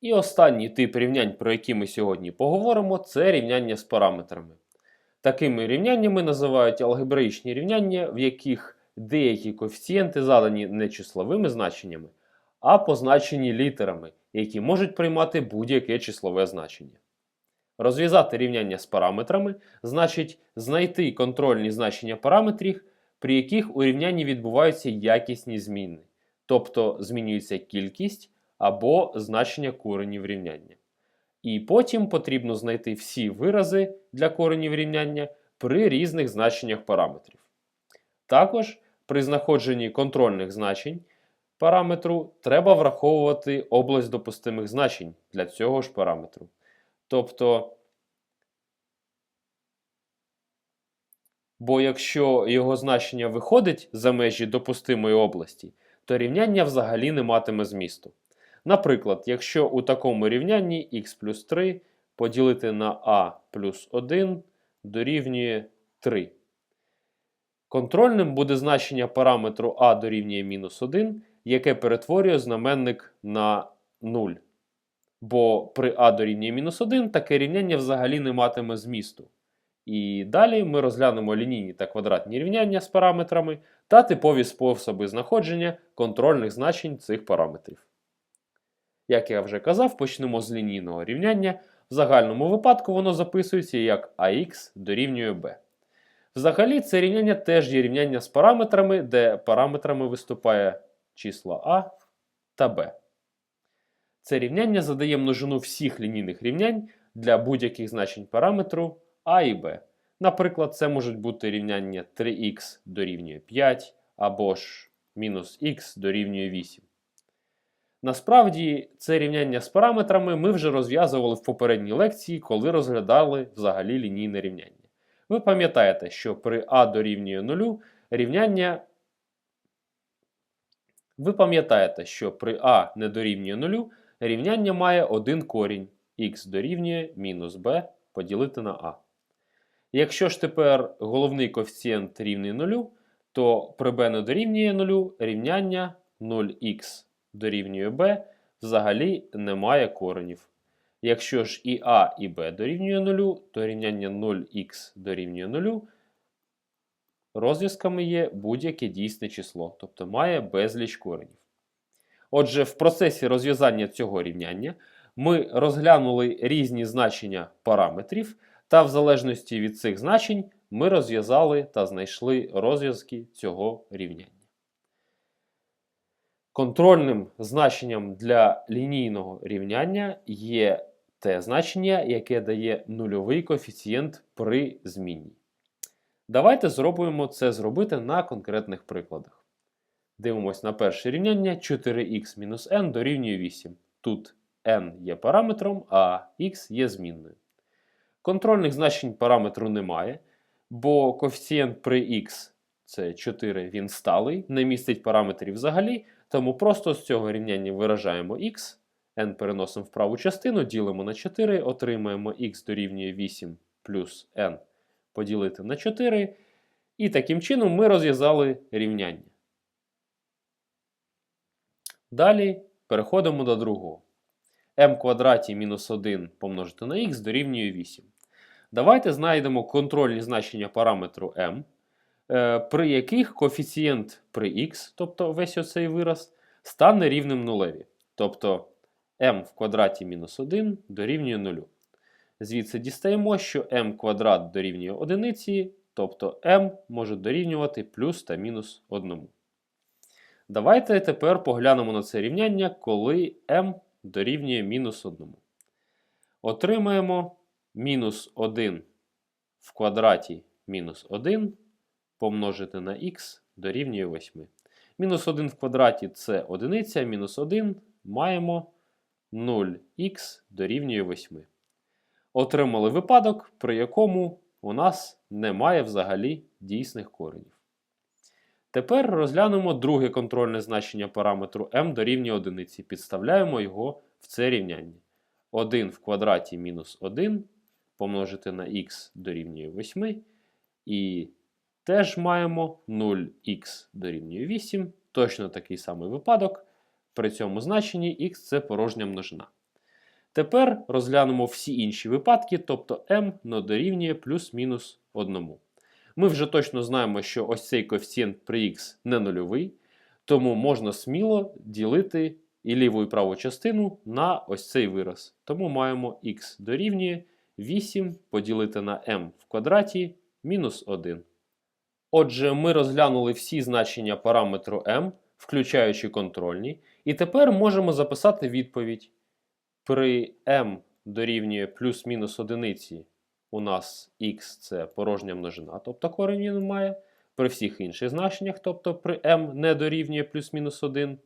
І останній тип рівнянь, про які ми сьогодні поговоримо, це рівняння з параметрами. Такими рівняннями називають алгебраїчні рівняння, в яких деякі коефіцієнти задані не числовими значеннями, а позначені літерами, які можуть приймати будь-яке числове значення. Розв'язати рівняння з параметрами значить знайти контрольні значення параметрів, при яких у рівнянні відбуваються якісні зміни, тобто змінюється кількість або значення коренів рівняння. І потім потрібно знайти всі вирази для коренів рівняння при різних значеннях параметрів. Також при знаходженні контрольних значень параметру треба враховувати область допустимих значень для цього ж параметру. Тобто, бо якщо його значення виходить за межі допустимої області, то рівняння взагалі не матиме змісту. Наприклад, якщо у такому рівнянні x плюс 3 поділити на a плюс 1 дорівнює 3. Контрольним буде значення параметру a дорівнює мінус 1, яке перетворює знаменник на 0. Бо при a дорівнює мінус 1 таке рівняння взагалі не матиме змісту. І далі ми розглянемо лінійні та квадратні рівняння з параметрами та типові способи знаходження контрольних значень цих параметрів. Як я вже казав, почнемо з лінійного рівняння. В загальному випадку воно записується як ax дорівнює b. Взагалі, це рівняння теж є рівняння з параметрами, де параметрами виступає числа a та b. Це рівняння задає множину всіх лінійних рівнянь для будь-яких значень параметру a і b. Наприклад, це можуть бути рівняння 3х дорівнює 5 або ж мінус х дорівнює 8. Насправді, це рівняння з параметрами ми вже розв'язували в попередній лекції, коли розглядали взагалі лінійне рівняння. Ви пам'ятаєте, що при а дорівнює 0 рівняння. Ви пам'ятаєте, що при а не дорівнює 0 рівняння має один корінь х дорівнює мінус b поділити на а. Якщо ж тепер головний коефіцієнт рівний 0, то при b не дорівнює 0 рівняння 0х дорівнює b взагалі немає коренів. Якщо ж і а, і b дорівнює 0, то рівняння 0х дорівнює 0 розв'язками є будь-яке дійсне число, тобто має безліч коренів. Отже, в процесі розв'язання цього рівняння ми розглянули різні значення параметрів, та в залежності від цих значень ми розв'язали та знайшли розв'язки цього рівняння. Контрольним значенням для лінійного рівняння є те значення, яке дає нульовий коефіцієнт при зміні. Давайте зробимо це зробити на конкретних прикладах. Дивимось на перше рівняння 4х-n дорівнює 8. Тут n є параметром, а x є змінною. Контрольних значень параметру немає, бо коефіцієнт при x це 4, він сталий, не містить параметрів взагалі. Тому просто з цього рівняння виражаємо x, n переносимо в праву частину, ділимо на 4, отримаємо x дорівнює 8 плюс n поділити на 4. І таким чином ми розв'язали рівняння. Далі переходимо до другого. m квадраті мінус 1 помножити на x дорівнює 8. Давайте знайдемо контрольні значення параметру m. Е, при яких коефіцієнт при x, тобто весь оцей вираз, стане рівним нулеві. Тобто m в квадраті мінус 1 дорівнює 0. Звідси дістаємо, що m квадрат дорівнює 1, тобто m може дорівнювати плюс та мінус 1. Давайте тепер поглянемо на це рівняння, коли m дорівнює мінус 1. Отримаємо мінус 1 в квадраті мінус 1 помножити на х дорівнює 8. Мінус 1 в квадраті це одиниця, мінус 1 маємо 0х дорівнює 8. Отримали випадок, при якому у нас немає взагалі дійсних коренів. Тепер розглянемо друге контрольне значення параметру m дорівнює 1. Підставляємо його в це рівняння. 1 в квадраті мінус 1 помножити на х дорівнює 8. І теж маємо 0х дорівнює 8, точно такий самий випадок. При цьому значенні х це порожня множина. Тепер розглянемо всі інші випадки, тобто m не дорівнює плюс-мінус 1. Ми вже точно знаємо, що ось цей коефіцієнт при x не нульовий, тому можна сміло ділити і ліву і праву частину на ось цей вираз. Тому маємо x дорівнює 8 поділити на m в квадраті мінус 1. Отже, ми розглянули всі значення параметру m, включаючи контрольні, і тепер можемо записати відповідь. При m дорівнює плюс-мінус одиниці у нас x це порожня множина, тобто корені немає. При всіх інших значеннях, тобто при m не дорівнює плюс-мінус 1,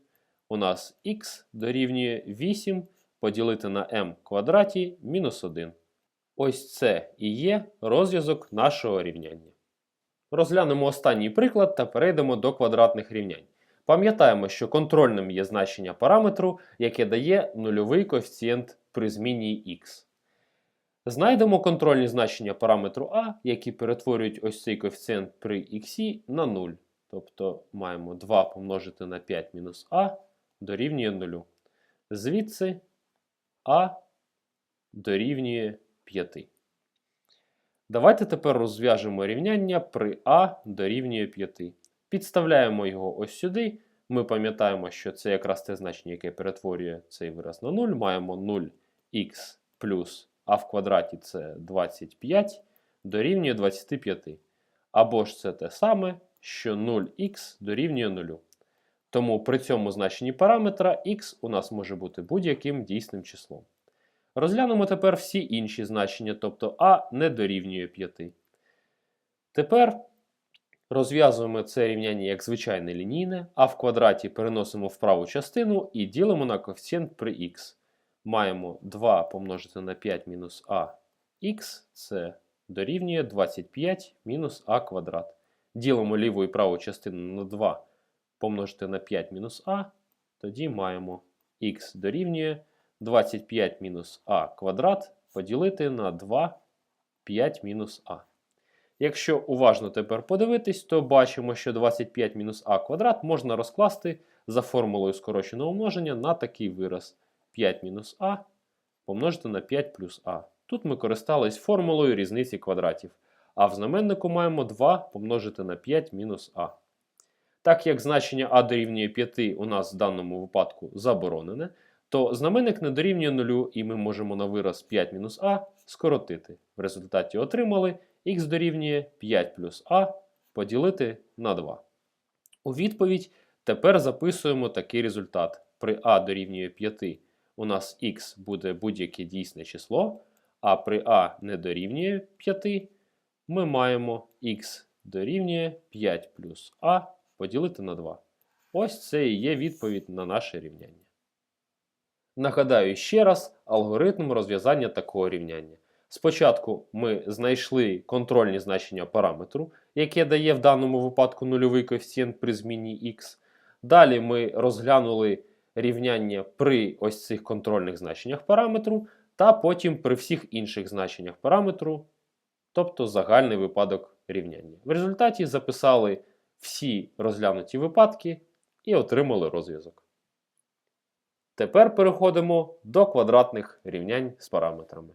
у нас x дорівнює 8 поділити на m квадраті мінус 1. Ось це і є розв'язок нашого рівняння. Розглянемо останній приклад та перейдемо до квадратних рівнянь. Пам'ятаємо, що контрольним є значення параметру, яке дає нульовий коефіцієнт при зміні x. Знайдемо контрольні значення параметру а, які перетворюють ось цей коефіцієнт при x на 0. Тобто маємо 2 помножити на 5 мінус а дорівнює 0. Звідси а дорівнює 5. Давайте тепер розв'яжемо рівняння при а дорівнює 5. Підставляємо його ось сюди. Ми пам'ятаємо, що це якраз те значення, яке перетворює цей вираз на 0. Маємо 0х плюс а в квадраті це 25 дорівнює 25. Або ж це те саме, що 0х дорівнює 0. Тому при цьому значенні параметра х у нас може бути будь-яким дійсним числом. Розглянемо тепер всі інші значення, тобто а не дорівнює 5. Тепер розв'язуємо це рівняння як звичайне лінійне, а в квадраті переносимо в праву частину і ділимо на коефіцієнт при х. Маємо 2 помножити на 5 мінус а х, це дорівнює 25 мінус а квадрат. Ділимо ліву і праву частину на 2 помножити на 5 мінус а, тоді маємо х дорівнює 25 мінус а квадрат поділити на 2 5 мінус а. Якщо уважно тепер подивитись, то бачимо, що 25 мінус а квадрат можна розкласти за формулою скороченого множення на такий вираз 5 мінус а помножити на 5 плюс а. Тут ми користались формулою різниці квадратів, а в знаменнику маємо 2 помножити на 5 мінус а. Так як значення а дорівнює 5 у нас в даному випадку заборонене, то знаменник не дорівнює нулю, і ми можемо на вираз 5 мінус а скоротити. В результаті отримали х дорівнює 5 плюс а поділити на 2. У відповідь тепер записуємо такий результат. При а дорівнює 5 у нас х буде будь-яке дійсне число, а при а не дорівнює 5 ми маємо х дорівнює 5 плюс а поділити на 2. Ось це і є відповідь на наше рівняння. Нагадаю ще раз алгоритм розв'язання такого рівняння. Спочатку ми знайшли контрольні значення параметру, яке дає в даному випадку нульовий коефіцієнт при зміні х. Далі ми розглянули рівняння при ось цих контрольних значеннях параметру, та потім при всіх інших значеннях параметру, тобто загальний випадок рівняння. В результаті записали всі розглянуті випадки і отримали розв'язок. Тепер переходимо до квадратних рівнянь з параметрами.